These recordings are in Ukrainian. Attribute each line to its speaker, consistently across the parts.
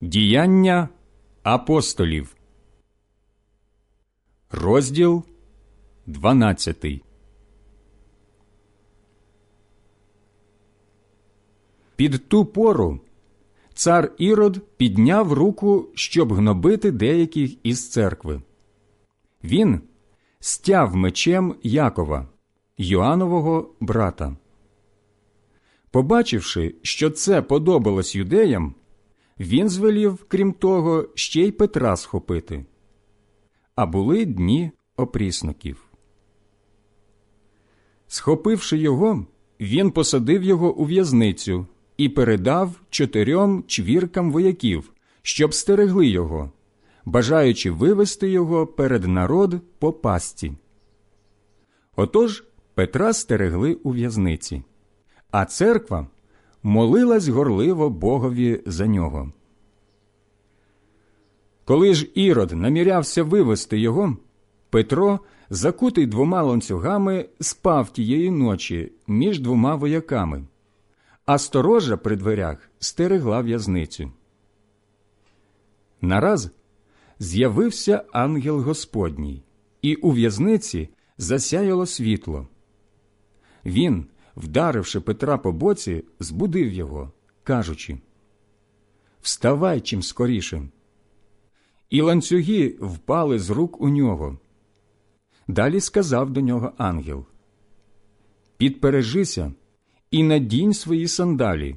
Speaker 1: Діяння апостолів, розділ 12 Під ту пору цар Ірод підняв руку, щоб гнобити деяких із церкви. Він стяв мечем Якова, Йоанового брата. Побачивши, що це подобалось юдеям, він звелів, крім того, ще й Петра схопити. А були дні опрісноків. Схопивши його, він посадив його у в'язницю і передав чотирьом чвіркам вояків, щоб стерегли його, бажаючи вивести його перед народ по пастці. Отож Петра стерегли у в'язниці, а церква молилась горливо Богові за нього. Коли ж Ірод намірявся вивести його, Петро, закутий двома ланцюгами, спав тієї ночі між двома вояками, а сторожа при дверях стерегла в'язницю. Нараз з'явився ангел Господній, і у в'язниці засяяло світло. Він, вдаривши Петра по боці, збудив його, кажучи Вставай чим скоріше. І ланцюги впали з рук у нього. Далі сказав до нього ангел Підпережися і надінь свої сандалі.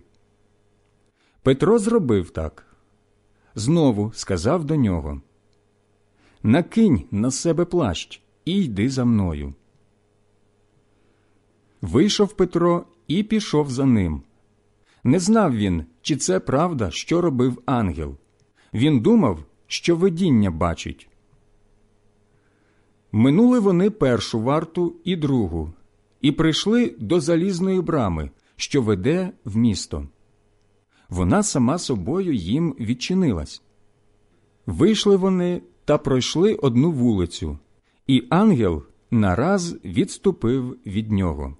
Speaker 1: Петро зробив так. Знову сказав до нього Накинь на себе плащ і йди за мною. Вийшов Петро і пішов за ним. Не знав він, чи це правда, що робив ангел. Він думав, що видіння бачить. Минули вони першу варту і другу, і прийшли до залізної брами, що веде в місто. Вона сама собою їм відчинилась. Вийшли вони та пройшли одну вулицю, і ангел нараз відступив від нього.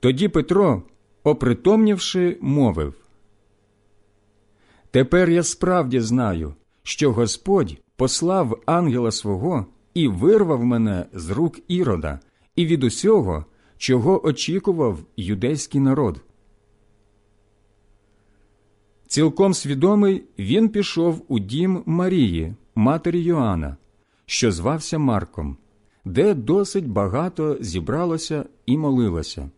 Speaker 1: Тоді Петро, опритомнівши, мовив Тепер я справді знаю, що Господь послав ангела свого і вирвав мене з рук ірода і від усього, чого очікував юдейський народ. Цілком свідомий він пішов у дім Марії, матері Йоанна, що звався Марком, де досить багато зібралося і молилося.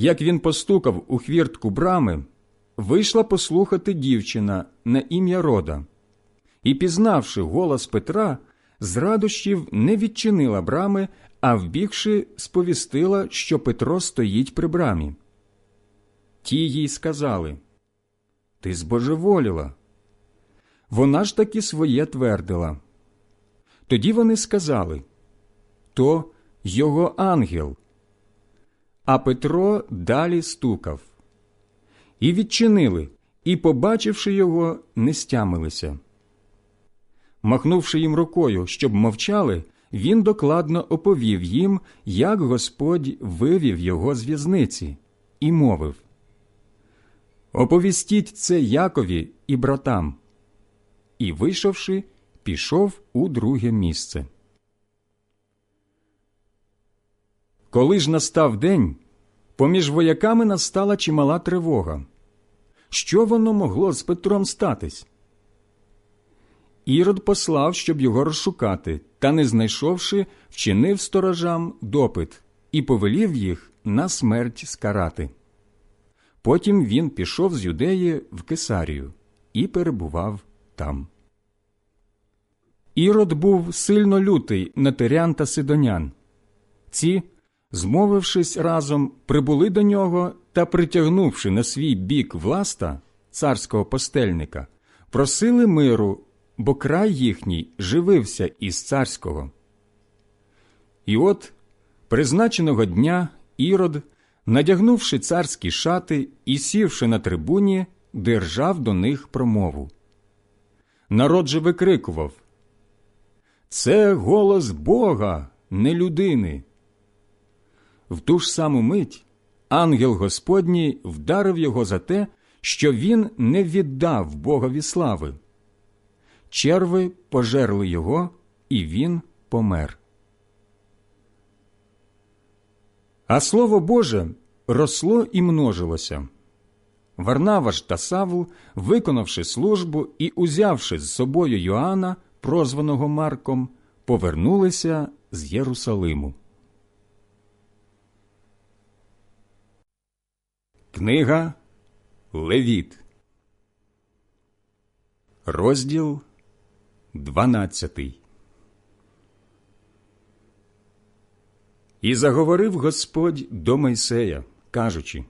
Speaker 1: Як він постукав у хвіртку брами, вийшла послухати дівчина на ім'я Рода, і, пізнавши голос Петра, з радощів не відчинила брами, а вбігши, сповістила, що Петро стоїть при брамі. Ті їй сказали Ти збожеволіла. Вона ж таки своє твердила. Тоді вони сказали То його ангел. А Петро далі стукав. І відчинили, і, побачивши його, не стямилися. Махнувши їм рукою, щоб мовчали, він докладно оповів їм, як Господь вивів його з в'язниці, і мовив Оповістіть це Якові і братам. І, вийшовши, пішов у друге місце. Коли ж настав день, поміж вояками настала чимала тривога. Що воно могло з Петром статись? Ірод послав, щоб його розшукати, та, не знайшовши, вчинив сторожам допит і повелів їх на смерть скарати. Потім він пішов з юдеї в Кесарію і перебував там. Ірод був сильно лютий на тирян та сидонян. Ці змовившись разом, прибули до нього та, притягнувши на свій бік власта, царського постельника, просили миру, бо край їхній живився із царського. І от призначеного дня Ірод, надягнувши царські шати і сівши на трибуні, держав до них промову. Народ же викрикував Це голос Бога, не людини. В ту ж саму мить ангел Господній вдарив його за те, що він не віддав Богові слави. Черви пожерли його, і він помер. А слово Боже росло і множилося. Варнава ж та Савл, виконавши службу і узявши з собою Йоанна, прозваного Марком, повернулися з Єрусалиму. Книга Левіт, розділ 12 І заговорив Господь до Мойсея, кажучи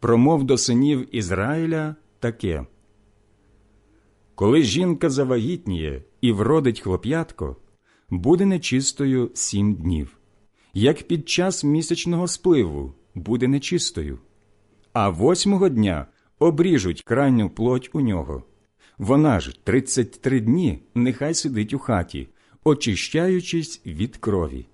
Speaker 1: Промов до синів Ізраїля таке. Коли жінка завагітніє і вродить хлоп'ятко, буде нечистою сім днів, як під час місячного спливу буде нечистою, а восьмого дня обріжуть крайню плоть у нього. Вона ж тридцять три дні нехай сидить у хаті, очищаючись від крові.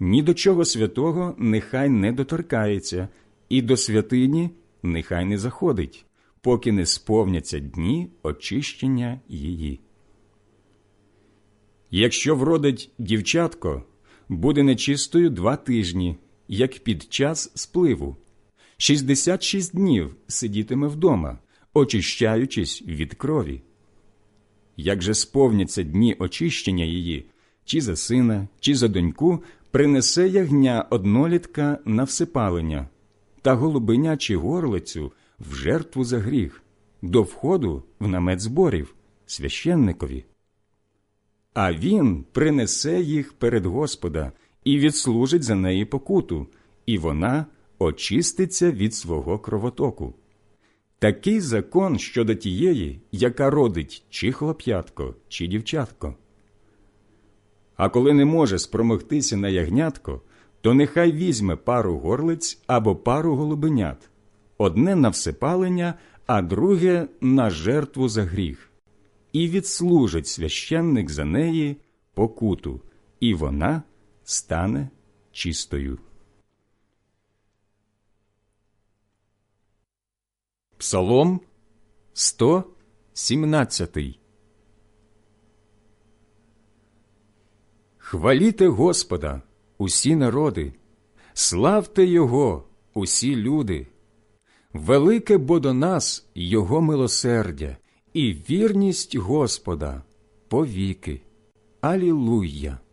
Speaker 1: Ні до чого святого нехай не доторкається, і до святині нехай не заходить, поки не сповняться дні очищення її. Якщо вродить дівчатко, буде нечистою два тижні, як під час спливу. Шістдесят шість днів сидітиме вдома, очищаючись від крові. Як же сповняться дні очищення її, чи за сина, чи за доньку, принесе ягня однолітка на всипалення, та голубиня чи горлицю в жертву за гріх, до входу в намет зборів, священникові. А він принесе їх перед Господа і відслужить за неї покуту, і вона очиститься від свого кровотоку. Такий закон щодо тієї, яка родить чи хлоп'ятко, чи дівчатко. А коли не може спромогтися на ягнятко, то нехай візьме пару горлиць або пару голубенят, одне на всепалення, а друге на жертву за гріх, і відслужить священник за неї покуту, і вона стане чистою. Псалом 117 Хваліте Господа, усі народи, славте Його, усі люди. Велике бо до нас Його милосердя і вірність Господа повіки. Алілуя!